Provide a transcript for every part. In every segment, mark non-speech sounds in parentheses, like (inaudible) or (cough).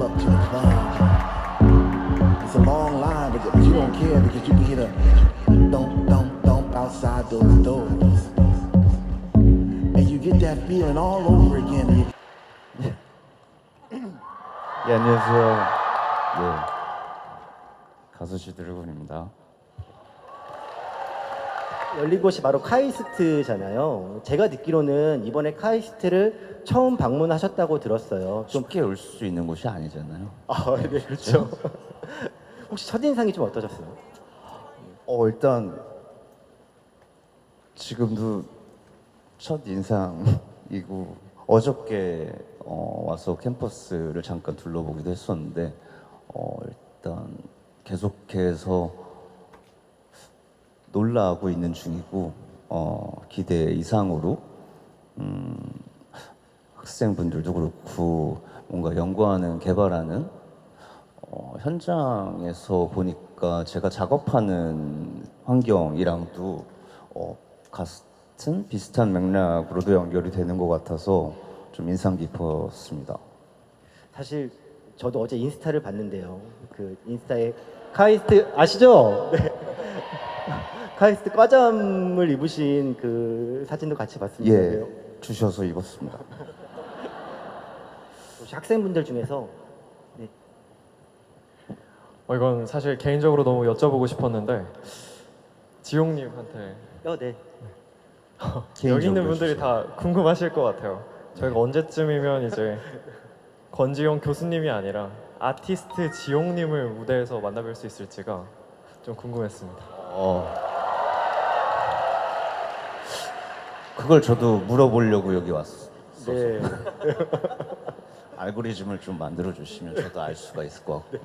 pull up to the club. It's a long line, but you don't care because you can hear the thump, thump, thump outside those doors. And you get that feeling all over again. 예, 안녕하세요. 네. 가수 주드래곤입니다. 열린 곳이 바로 카이스트잖아요. 제가 듣기로는 이번에 카이스트를 처음 방문하셨다고 들었어요. 좀 쉽게 올 수 있는 곳이 아니잖아요. 아, 네, 그렇죠. (laughs) 혹시 첫인상이 좀 어떠셨어요? 어, 일단 지금도 첫 인상이고 어저께 어, 와서 캠퍼스를 잠깐 둘러보기도 했었는데 어, 일단 계속해서 놀라고 있는 중이고 어, 기대 이상으로 음, 학생분들도 그렇고 뭔가 연구하는 개발하는 어, 현장에서 보니까 제가 작업하는 환경이랑도 어, 같은 비슷한 맥락으로도 연결이 되는 것 같아서 좀 인상 깊었습니다. 사실 저도 어제 인스타를 봤는데요. 그 인스타에 카이스트 아시죠? 네. (laughs) 카이스트 과잠을 입으신 그 사진도 같이 봤습니다. 예, 주셔서 입었습니다. 혹시 학생분들 중에서 네, 어, 이건 사실 개인적으로 너무 여쭤보고 싶었는데 지용님한테 어, 네. (laughs) 여기 있는 분들이. 다 궁금하실 것 같아요. 저희가 언제쯤이면 이제 (laughs) 권지용 교수님이 아니라 아티스트 지용님을 무대에서 만나뵐 수 있을지가 좀 궁금했습니다. 어, 그걸 저도 물어보려고 여기 왔어. 네. (laughs) 알고리즘을 좀 만들어 주시면 저도 알 수가 있을 것 같고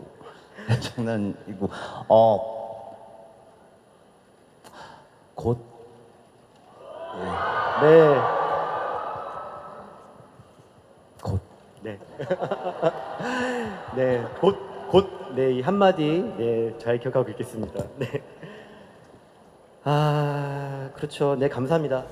장난이고 어 곧 네. 곧 네. 네. 곧, 곧, 네, 이 한마디, 네, 잘 기억하고 있겠습니다. 네. 아, 그렇죠. 네, 감사합니다.